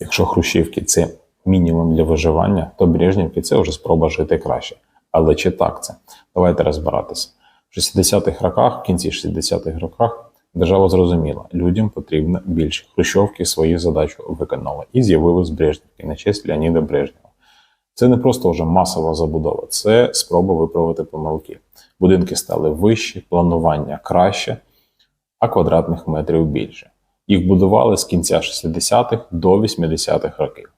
Якщо Хрущівки це мінімум для виживання, то Брежнівки це вже спроба жити краще. Але чи так це? Давайте розбиратися. В 60-х роках, в кінці 60-х роках, держава зрозуміла, людям потрібно більше. Хрущовки свою задачу виконали. І з'явились Брежнівки на честь Леоніда Брежнєва. Це не просто вже масова забудова, це спроба виправити помилки. Будинки стали вищі, планування краще, а квадратних метрів більше. Їх будували з кінця 60-х до 80-х років.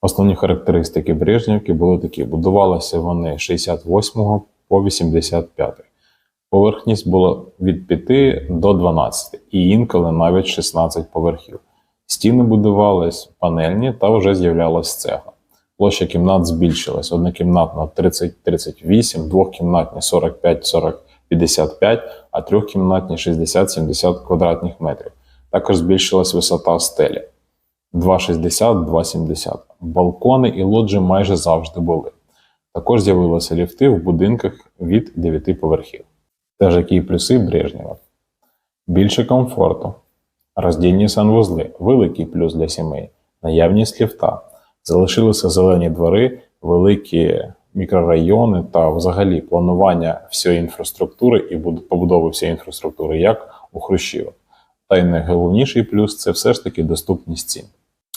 Основні характеристики Брежнівки були такі: будувалися вони з 68 по 85. Поверхність була від 5 до 12 і інколи навіть 16 поверхів. Стіни будувались панельні та вже з'являлась цегла. Площа кімнат збільшилась: однокімнатна 30-38, двохкімнатні 45-40-55, а трьохкімнатні 60-70 квадратних метрів. Також збільшилась висота стелі 2,60-2,70. Балкони і лоджі майже завжди були. Також з'явилися ліфти в будинках від 9 поверхів. Теж які плюси Брежнєва. Більше комфорту, роздільні санвузли, великий плюс для сімей, наявність ліфта. Залишилися зелені двори, великі мікрорайони та взагалі планування всієї інфраструктури і побудови всієї інфраструктури, як у Хрущівах. Та й найголовніший плюс це все ж таки доступність цін.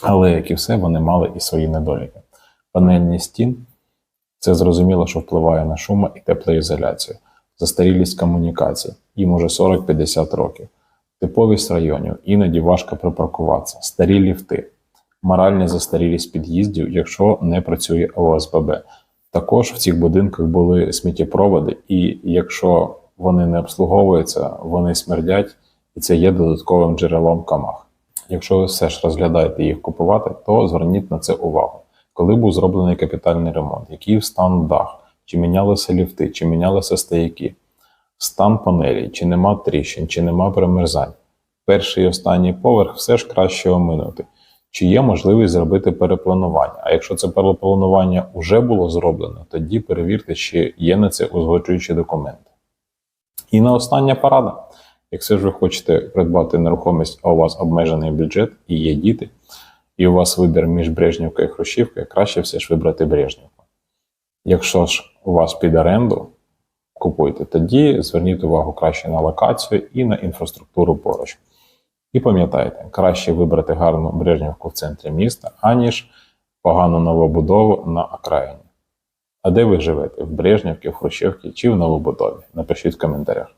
Але як і все, вони мали і свої недоліки. Панельні стін це зрозуміло, що впливає на шумо і теплоізоляцію, застарілість комунікацій, їм уже 40-50 років, типовість районів, іноді важко припаркуватися, старі ліфти, моральна застарілість під'їздів, якщо не працює ОСББ. Також в цих будинках були сміттєпроводи, і якщо вони не обслуговуються, вони смердять, і це є додатковим джерелом камах. Якщо ви все ж розглядаєте їх купувати, то зверніть на це увагу. Коли був зроблений капітальний ремонт, який стан дах, чи мінялися ліфти, чи мінялися стояки, стан панелі, чи нема тріщин, чи нема перемерзань. Перший і останній поверх все ж краще оминути. Чи є можливість зробити перепланування? А якщо це перепланування вже було зроблено, тоді перевірте, чи є на це узгоджуючі документи. І на остання порада. Якщо ж ви хочете придбати нерухомість, а у вас обмежений бюджет і є діти, і у вас вибір між Брежнівкою і Хрущівкою, краще все ж вибрати Брежнівку. Якщо ж у вас під оренду, купуйте, тоді зверніть увагу краще на локацію і на інфраструктуру поруч. І пам'ятайте, краще вибрати гарну Брежнівку в центрі міста, аніж погану новобудову на окраїні. А де ви живете? В Брежнівці, в Хрущівці чи в новобудові? Напишіть в коментарях.